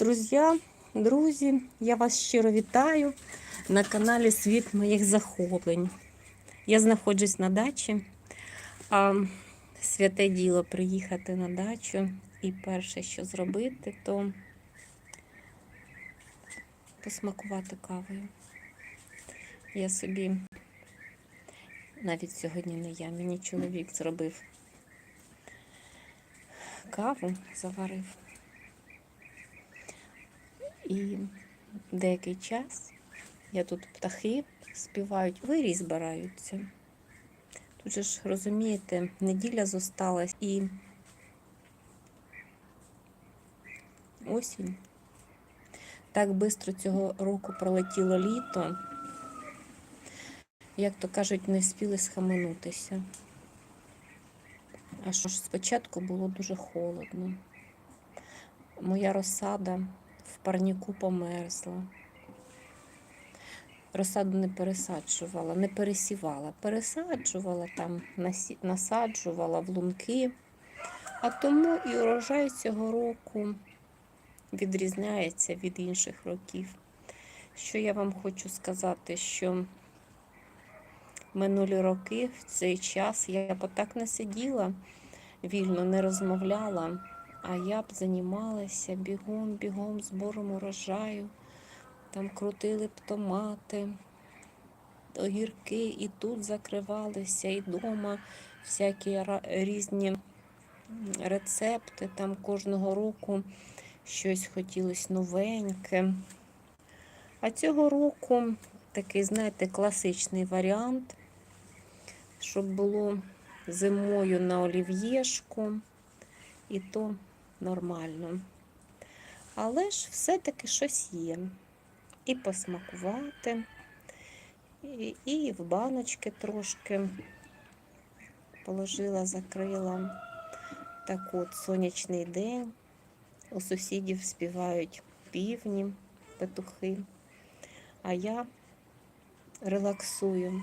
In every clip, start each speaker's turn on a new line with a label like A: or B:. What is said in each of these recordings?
A: Друзі, друзі, я вас щиро вітаю на каналі Світ моїх захоплень. Я знаходжусь на дачі, а святе діло приїхати на дачу. І перше, що зробити, то посмакувати кавою. Я собі навіть сьогодні не я, мені чоловік зробив каву, заварив. І деякий час я тут птахи співають, вирій збираються. Тут же ж розумієте, неділя зосталась і осінь. Так швидко цього року пролетіло літо. Як то кажуть, не встигли схаменутися. А що ж спочатку було дуже холодно. Моя розсада в парніку померзла. Розсаду не пересаджувала, не пересівала. Пересаджувала там, насаджувала в лунки. А тому і урожай цього року відрізняється від інших років. Що я вам хочу сказати, що минулі роки в цей час я так не сиділа, вільно не розмовляла. А я б займалася бігом, бігом збором урожаю. Там крутили б томати, огірки, і тут закривалися, і вдома всякі різні рецепти. Там кожного року щось хотілося новеньке. А цього року такий, знаєте, класичний варіант, щоб було зимою на олів'єшку і то нормально. Але ж все-таки щось є. І посмакувати, і, і в баночки трошки положила, закрила. Так от сонячний день. У сусідів співають півні, петухи, а я релаксую.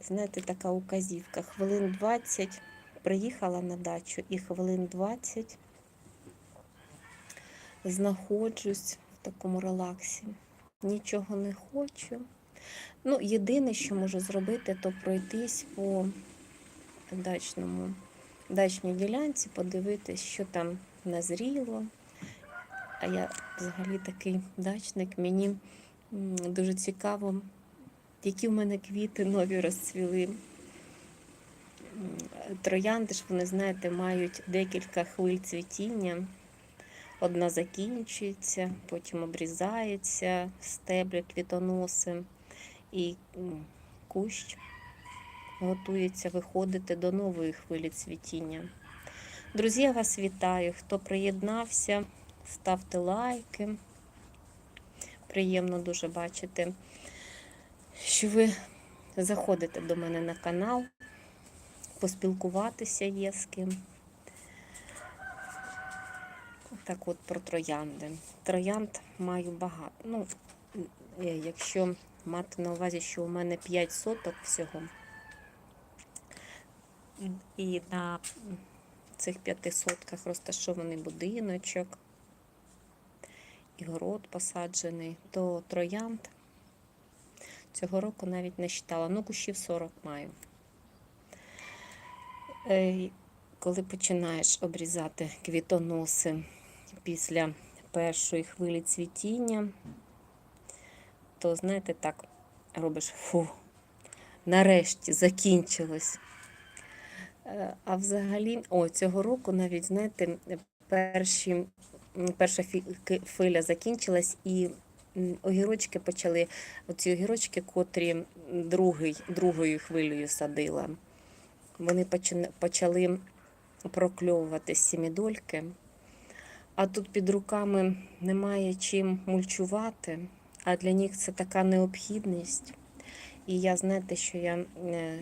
A: Знаєте, така указівка. Хвилин 20 приїхала на дачу і хвилин 20 знаходжусь в такому релаксі. Нічого не хочу. Ну, єдине, що можу зробити, то пройтись по дачному, дачній ділянці, подивитись, що там назріло. А я взагалі такий дачник, мені дуже цікаво, які в мене квіти нові розцвіли. Троянди ж, вони, знаєте, мають декілька хвиль цвітіння. Одна закінчується, потім обрізається стеблі, квітоноси, і кущ готується виходити до нової хвилі цвітіння. Друзі, я вас вітаю. Хто приєднався, ставте лайки. Приємно дуже бачити, що ви заходите до мене на канал, поспілкуватися є з ким. Так от про троянди. Троянд маю багато. Ну, е, якщо мати на увазі, що у мене 5 соток всього, і на цих 5 сотках розташований будиночок, і город посаджений, то троянд цього року навіть не вважала. Ну, кущів 40 маю. Е, Коли починаєш обрізати квітоноси після першої хвилі цвітіння, то, знаєте, так робиш фу, нарешті закінчилось. Е, А взагалі, о, цього року навіть, знаєте, перші, перша хвиля закінчилась, і огірочки почали, оці огірочки, котрі другий, другою хвилею садила, вони почали прокльовувати сімідольки. А тут під руками немає чим мульчувати, а для них це така необхідність. І я знаєте, що я е,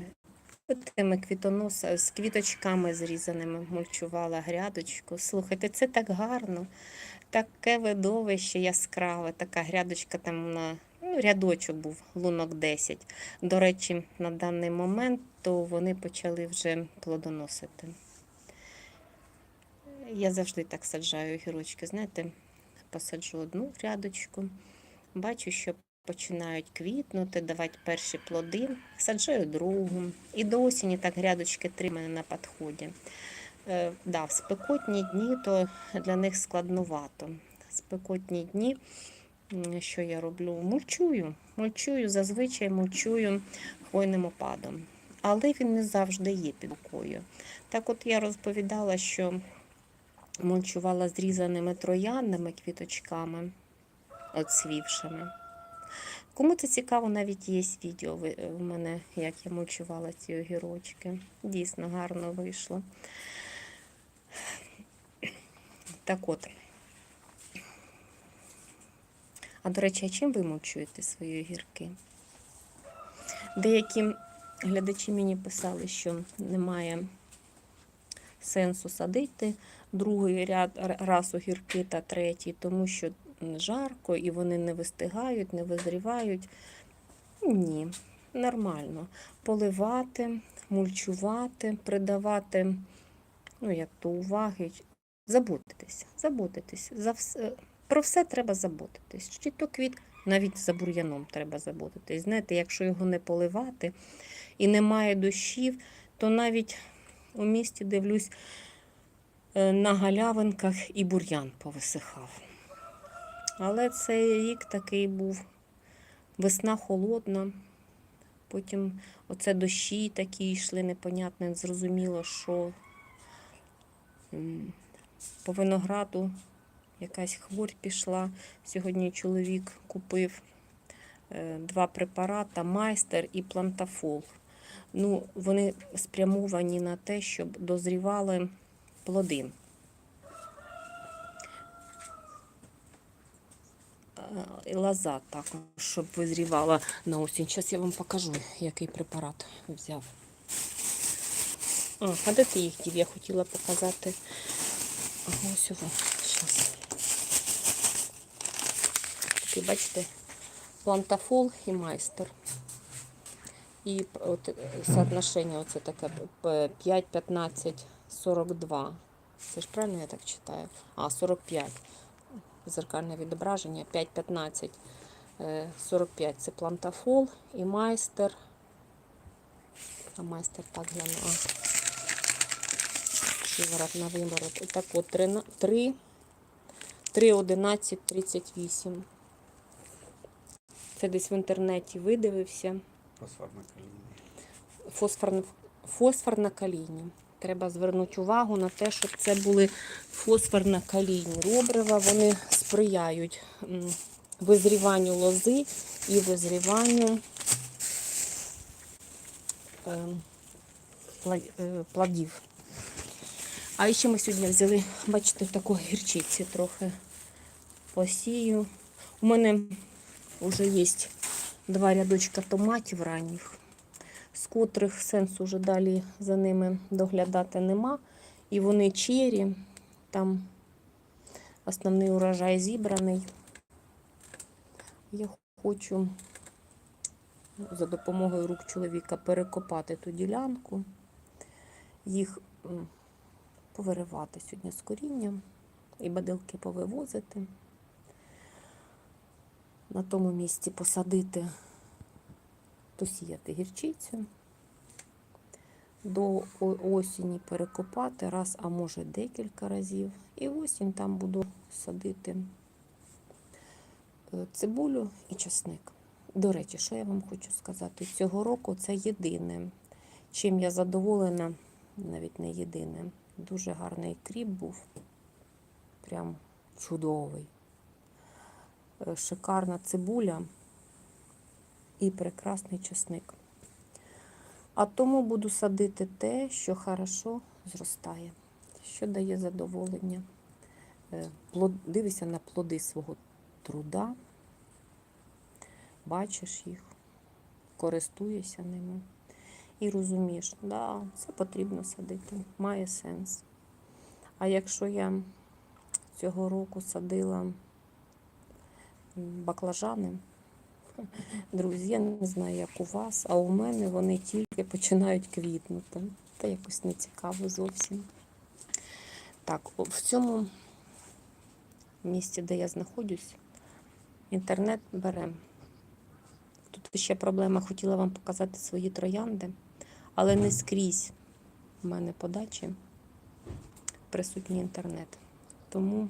A: тими квітонос з квіточками зрізаними мульчувала грядочку. Слухайте, це так гарно, таке видовище яскраве, така грядочка там на рядочок був, лунок 10. До речі, на даний момент то вони почали вже плодоносити. Я завжди так саджаю огірочки. Знаєте, посаджу одну рядочку, бачу, що починають квітнути, давати перші плоди, саджаю другу. І до осені так грядочки три мене на підході. Е, да, в спекотні дні то для них складновато. Спекотні дні, що я роблю? Мульчую. Мульчую, зазвичай мульчую хвойним опадом. Але він не завжди є під рукою. Так от я розповідала, що мульчувала зрізаними троянними квіточками, оцвівшими. Кому це цікаво, навіть є відео в мене, як я мульчувала ці огірочки. Дійсно гарно вийшло. Так от. А до речі, а чим ви мульчуєте свої огірки? Деякі глядачі мені писали, що немає сенсу садити другий ряд раз огірки та третій, тому що жарко і вони не вистигають, не визрівають. Ні, нормально. Поливати, мульчувати, придавати, ну як то уваги, забудьтеся, забудетесь. За все, про все треба заботитись. Чи то квіт, навіть за бур'яном треба заботитись. Знаєте, якщо його не поливати і немає дощів, то навіть у місті дивлюсь е, на галявинках і бур'ян повисихав. Але цей рік такий був весна холодна. Потім оце дощі такі йшли, непонятно, зрозуміло, що по винограду якась хворь пішла. Сьогодні чоловік купив е, два препарати майстер і плантафол. Ну, вони спрямовані на те, щоб дозрівали плоди. Е, І лоза також, щоб визрівала на осінь. Зараз я вам покажу, який препарат взяв. А, а де ти їх дів? Я хотіла показати. Ось. Зараз. Такий, бачите, плантафол і майстер. І от е, соотношення оце таке п- 5, 15, 42. Це ж правильно я так читаю? А, 45. Зеркальне відображення 5, 15, е, 45. Це плантафол і майстер. А майстер так гляну. Шиворот на виворот. Так от 3, 3, 3, 11, 38. Це десь в інтернеті видивився.
B: Фосфорна каліна.
A: Фосфор, фосфорно-калійні. Треба звернути увагу на те, щоб це були фосфорно-калійні робрива. Вони сприяють визріванню лози і визріванню ем, е, плодів. А ще ми сьогодні взяли, бачите, таку гірчиці трохи посію. У мене вже є два рядочка томатів ранніх, з котрих сенсу вже далі за ними доглядати нема. І вони чері, там основний урожай зібраний. Я хочу за допомогою рук чоловіка перекопати ту ділянку, їх повиривати сьогодні з корінням і бадилки повивозити. На тому місці посадити, посіяти гірчицю. До осені перекопати раз, а може декілька разів. І осінь там буду садити е, цибулю і часник. До речі, що я вам хочу сказати? Цього року це єдине, чим я задоволена, навіть не єдине. Дуже гарний кріп був. Прям чудовий. Е, Шикарна цибуля і прекрасний часник. А тому буду садити те, що хорошо зростає, що дає задоволення. Е, Дивися на плоди свого труда, бачиш їх, користуєшся ними і розумієш, да, це потрібно садити, має сенс. А якщо я цього року садила баклажани, Друзі, я не знаю, як у вас, а у мене вони тільки починають квітнути. Та якось не цікаво зовсім. Так, в цьому місці, де я знаходжусь, інтернет бере. Тут ще проблема, хотіла вам показати свої троянди, але не скрізь у мене подачі присутній інтернет. Тому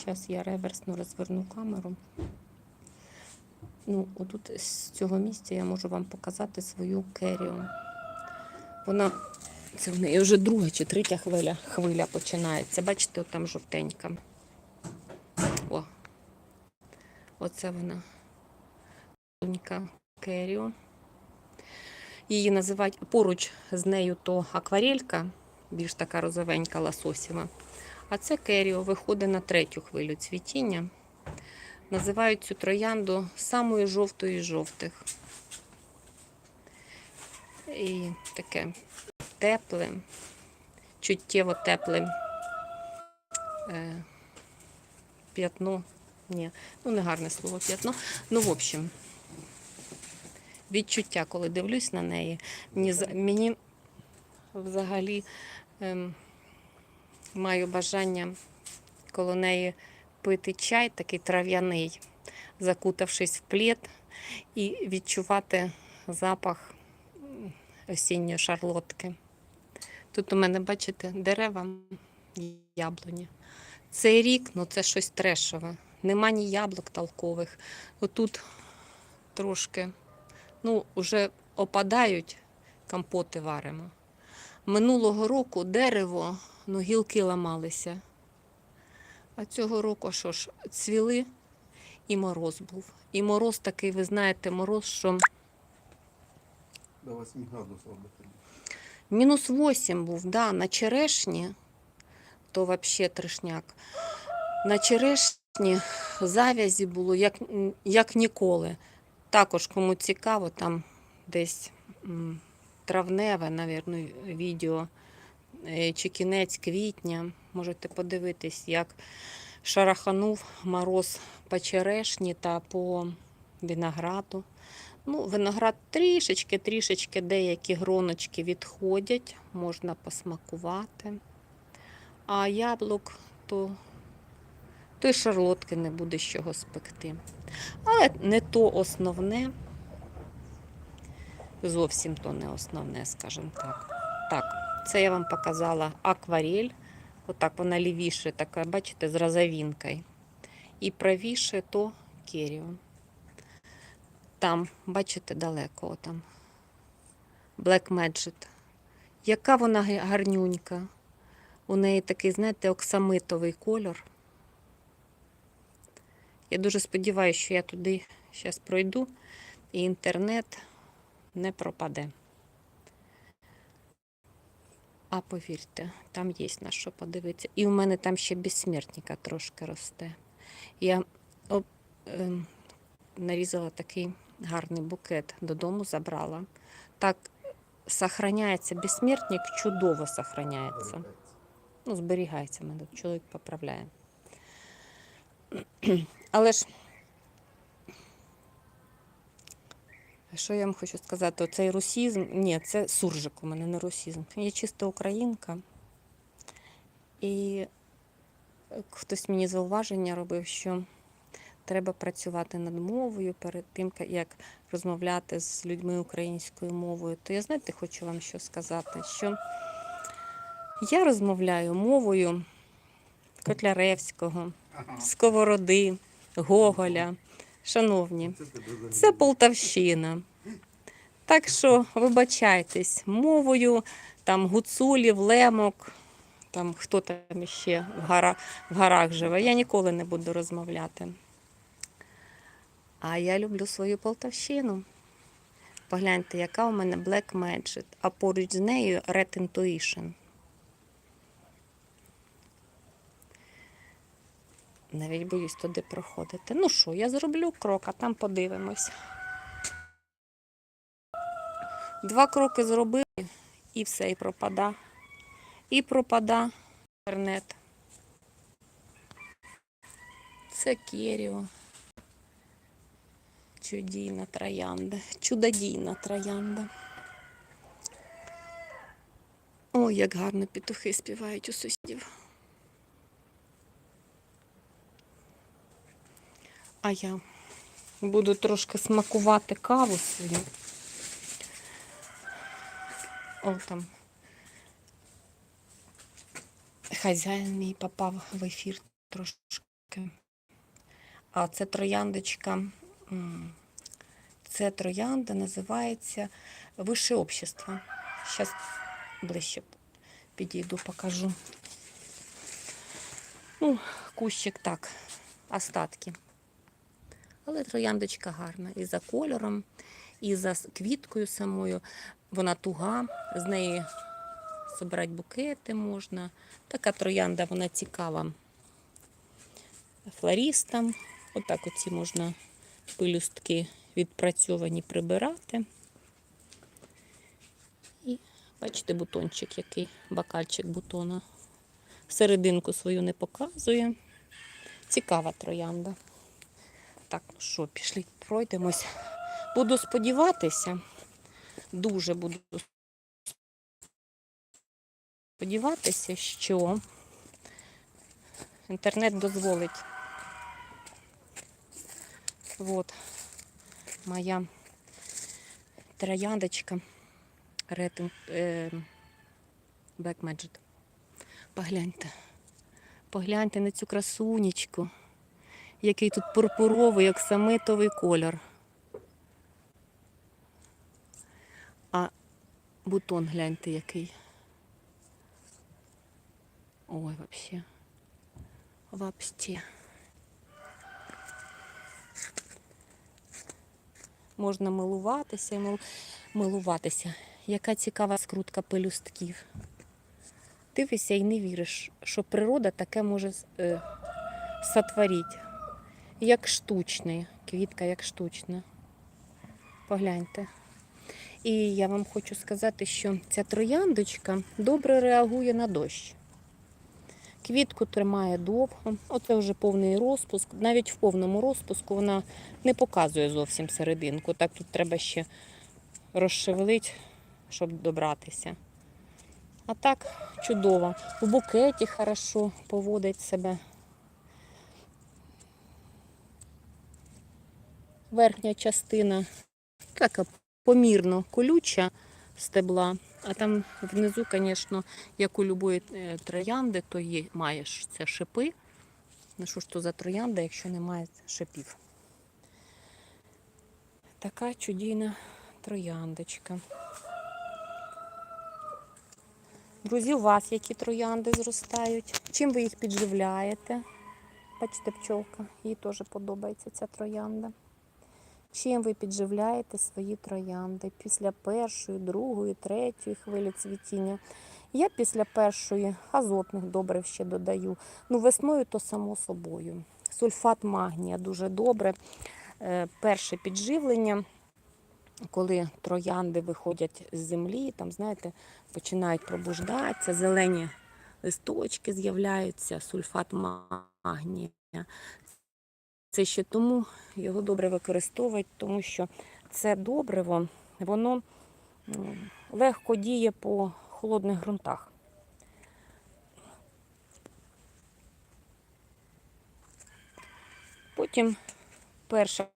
A: зараз я реверсно розверну камеру. Ну, отут з цього місця я можу вам показати свою керіо. Вона, це в неї вже друга чи третя хвиля, хвиля починається. Бачите, от там жовтенька. О, оце вона. Донька Керіо. Її називають поруч з нею то акварелька, більш така розовенька лососєва. А це Керіо виходить на третю хвилю цвітіння. Називають цю троянду самою жовтою з жовтих. І таке тепле, чуттєво тепле е, п'ятно. Ні, ну не гарне слово п'ятно. Ну, в общем, відчуття, коли дивлюсь на неї, мені, взагалі ем, маю бажання коло неї пити чай, такий трав'яний, закутавшись в плід, і відчувати запах осінньої шарлотки. Тут у мене, бачите, дерева яблуні. Цей рік, ну це щось трешове. Нема ні яблук толкових. Отут трошки, ну, вже опадають, компоти варимо. Минулого року дерево, ну, гілки ламалися. А цього року що ж, цвіли і мороз був. І мороз такий, ви знаєте, мороз, що
B: До 8 градусов доходит.
A: мінус 8 був, да, на черешні, то взагалі трешняк. На черешні завязі було як, як ніколи. Також, кому цікаво, там десь травневе, навірно, відео чи кінець квітня. Можете подивитись, як шараханув мороз по черешні та по винограду. Ну, виноград трішечки, трішечки деякі гроночки відходять, можна посмакувати. А яблук то, то й шарлотки не буде з чого спекти. Але не то основне, зовсім то не основне, скажімо так. Так, це я вам показала акварель. Отак вона лівіше, така, бачите, з розовинкою. І правіше то керіо. Там, бачите, далеко там. Black Magic. Яка вона гарнюнька. У неї такий, знаєте, оксамитовий кольор. Я дуже сподіваюся, що я туди зараз пройду і інтернет не пропаде. А повірте, там є на що подивитися. І у мене там ще безсмертника трошки росте. Я об, ем, нарізала такий гарний букет додому, забрала. Так сохраняється безсмертник, чудово сохраняється. Ну, зберігається, мене чоловік поправляє. Але ж, що я вам хочу сказати, оцей русізм, ні, це суржик у мене не русізм. Я чиста українка. І хтось мені зауваження робив, що треба працювати над мовою перед тим, як розмовляти з людьми українською мовою. То я знаєте, хочу вам що сказати, що я розмовляю мовою Котляревського, Сковороди, Гоголя. Шановні,
B: Це
A: Полтавщина. Так що вибачайтесь мовою там гуцулів, лемок, там хто там ще в, гора, в горах живе. Я ніколи не буду розмовляти. А я люблю свою Полтавщину. Погляньте, яка у мене Black Magic, а поруч з нею Red Intuition. Навіть боюсь туди проходити. Ну що, я зроблю крок, а там подивимось. Два кроки зробили і все, і пропада. І пропада інтернет. Це Керіо. Чудійна троянда. Чудодійна троянда. Ой, як гарно петухи співають у сусідів. А я буду трошки смакувати каву свою. О, там. Хазяїн мій попав в ефір трошки. А це трояндочка. Це троянда називається Вище общество. Зараз ближче підійду, покажу. Ну, кущик так, остатки. Але трояндочка гарна. І за кольором, і за квіткою самою. Вона туга, з неї збирати букети можна. Така троянда, вона цікава флористам. Отак оці можна пилюстки відпрацьовані прибирати. І бачите, бутончик, який бакальчик бутона. Серединку свою не показує. Цікава троянда. Так, ну що, пішли, пройдемось. Буду сподіватися, дуже буду сподіватися, що інтернет дозволить. Вот моя трояндочка Red е, Black Magic. Погляньте. Погляньте на цю красунечку, який тут пурпуровий, як самитовий кольор. А бутон гляньте який. Ой, вообще. Вообще. Можна милуватися, і милуватися. Яка цікава скрутка пелюстків. Дивишся і не віриш, що природа таке може е, сотворити. Як штучне, квітка як штучна. Погляньте. І я вам хочу сказати, що ця трояндочка добре реагує на дощ. Квітку тримає довго. Оце вже повний розпуск. Навіть в повному розпуску вона не показує зовсім серединку. Так тут треба ще розшевелити, щоб добратися. А так чудово. В букеті хорошо поводить себе. Верхня частина така помірно колюча стебла, а там внизу, звісно, як у любої е, троянди, то є, маєш це шипи. Ну що ж то за троянда, якщо немає шипів? Така чудійна трояндочка. Друзі, у вас які троянди зростають? Чим ви їх підживляєте? Бачите, пчолка, їй теж подобається ця троянда. Чим ви підживляєте свої троянди після першої, другої, третьої хвилі цвітіння? Я після першої азотних добрив ще додаю. Ну, весною то само собою. Сульфат магнія дуже добре. Е, Перше підживлення, коли троянди виходять з землі, там, знаєте, починають пробуждатися, зелені листочки з'являються, сульфат магнія. Це ще тому його добре використовують, тому що це добриво, воно легко діє по холодних ґрунтах. Потім перша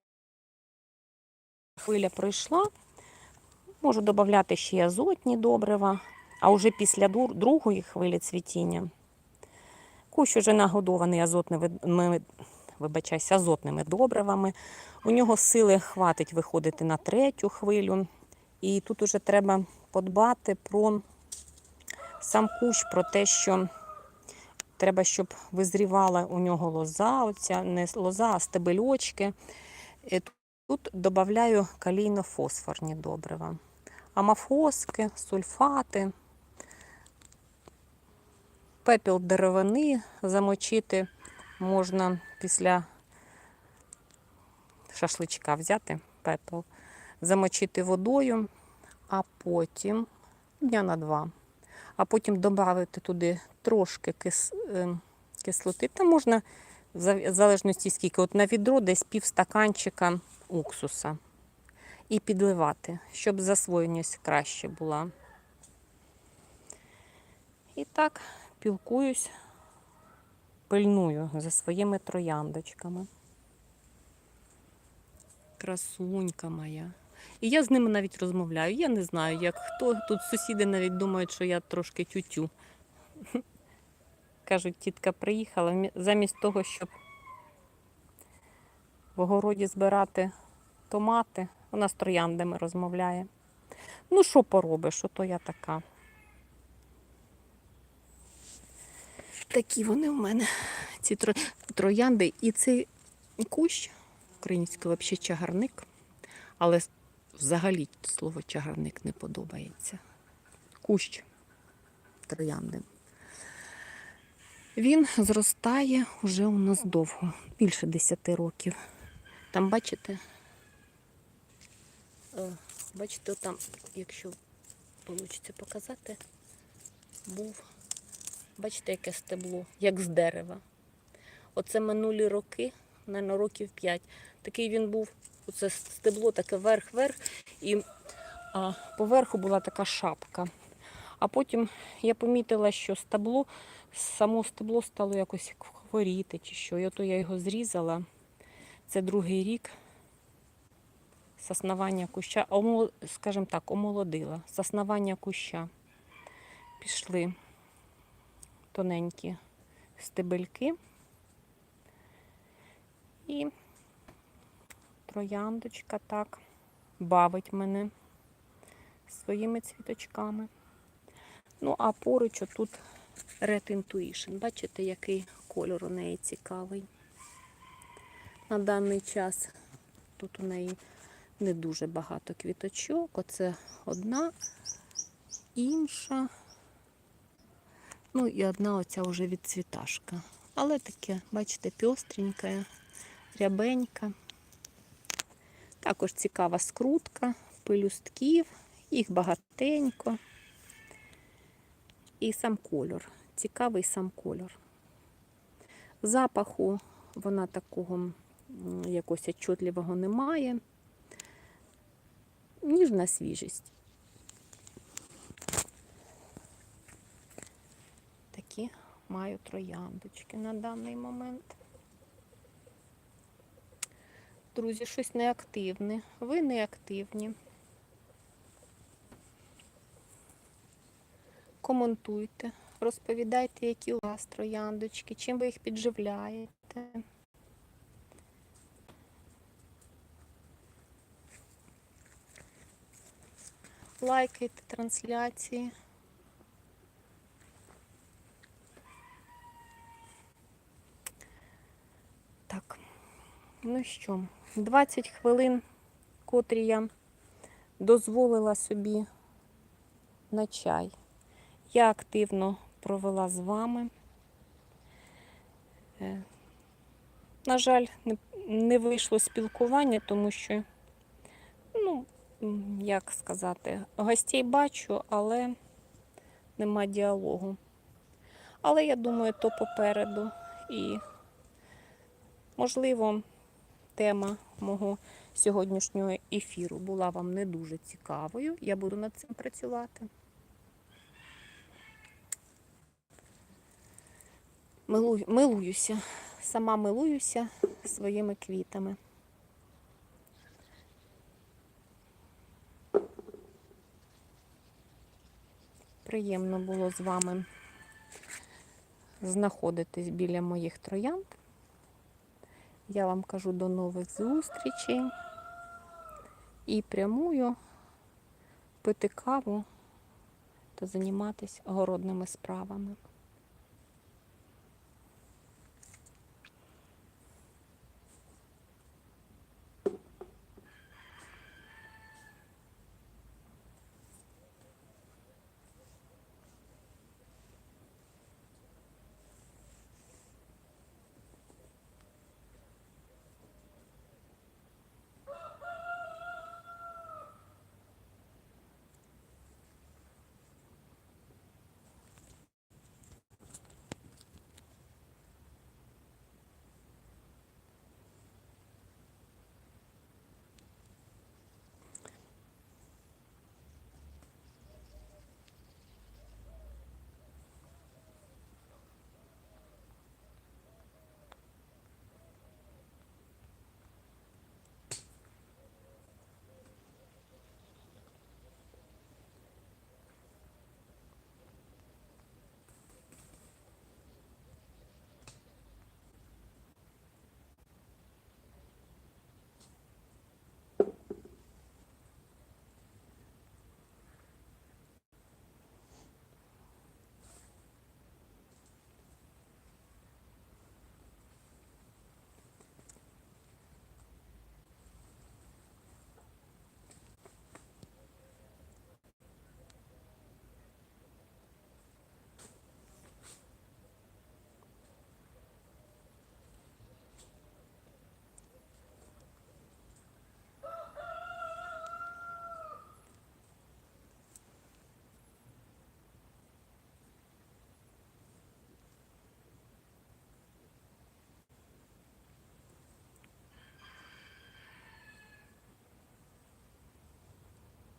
A: хвиля пройшла, можу додати ще й азотні добрива, а вже після другої хвилі цвітіння кущ уже нагодований азотними, вибачаюсь, азотними добривами. У нього сили хватить виходити на третю хвилю. І тут уже треба подбати про сам кущ, про те, що треба, щоб визрівала у нього лоза, оця не лоза, а стебельочки. Е, Тут додаю калійно-фосфорні добрива. Амафоски, сульфати, пепіл деревини замочити можна після шашличка взяти пепел, замочити водою, а потім дня на два. А потім додати туди трошки кис, е, кислоти. Та можна, в залежності скільки, от на відро десь пів стаканчика уксуса. І підливати, щоб засвоєність краще була. І так пілкуюсь, пильную за своїми трояндочками. Красунька моя. І я з ними навіть розмовляю. Я не знаю, як хто. Тут сусіди навіть думають, що я трошки тютю. Кажуть, тітка приїхала замість того, щоб в огороді збирати томати, вона з трояндами розмовляє. Ну, що поробиш, ото я така. Такі вони в мене, ці тро... троянди. І цей кущ, український взагалі чагарник, але взагалі слово чагарник не подобається. Кущ троянди. Він зростає вже у нас довго, більше 10 років. Там, бачите, е, бачите, там, якщо вийде показати, був, бачите, яке стебло, як з дерева. Оце минулі роки, на років 5. Такий він був, оце стебло таке вверх-вверх, і а, поверху була така шапка. А потім я помітила, що стебло, само стебло стало якось хворіти чи що. І ото я його зрізала. Це другий рік з основання куща, скажімо так, омолодила. З куща пішли тоненькі стебельки. І трояндочка так бавить мене своїми цвіточками. Ну, а поруч тут Red Intuition. Бачите, який кольор у неї цікавий. На даний час тут у неї не дуже багато квіточок. Оце одна, інша. Ну і одна оця вже відцвіташка. Але таке, бачите, пьостренька, рябенька. Також цікава скрутка, пелюстків, їх багатенько. І сам кольор. Цікавий сам кольор. Запаху вона такого якогось отчетливого немає. Ніжна свіжість. Такі маю трояндочки на даний момент. Друзі, щось неактивне. Ви неактивні. Коментуйте, розповідайте, які у вас трояндочки, чим ви їх підживляєте. Лайкайте трансляції. Так, ну що, 20 хвилин, котрі я дозволила собі на чай. Я активно провела з вами. Е, На жаль, не, вийшло спілкування, тому що, ну, як сказати, гостей бачу, але нема діалогу. Але я думаю, то попереду. І, можливо, тема мого сьогоднішнього ефіру була вам не дуже цікавою. Я буду над цим працювати. Милую, милуюся, сама милуюся своїми квітами. Приємно було з вами знаходитись біля моїх троянд. Я вам кажу до нових зустрічей і прямую пити каву та займатися огородними справами.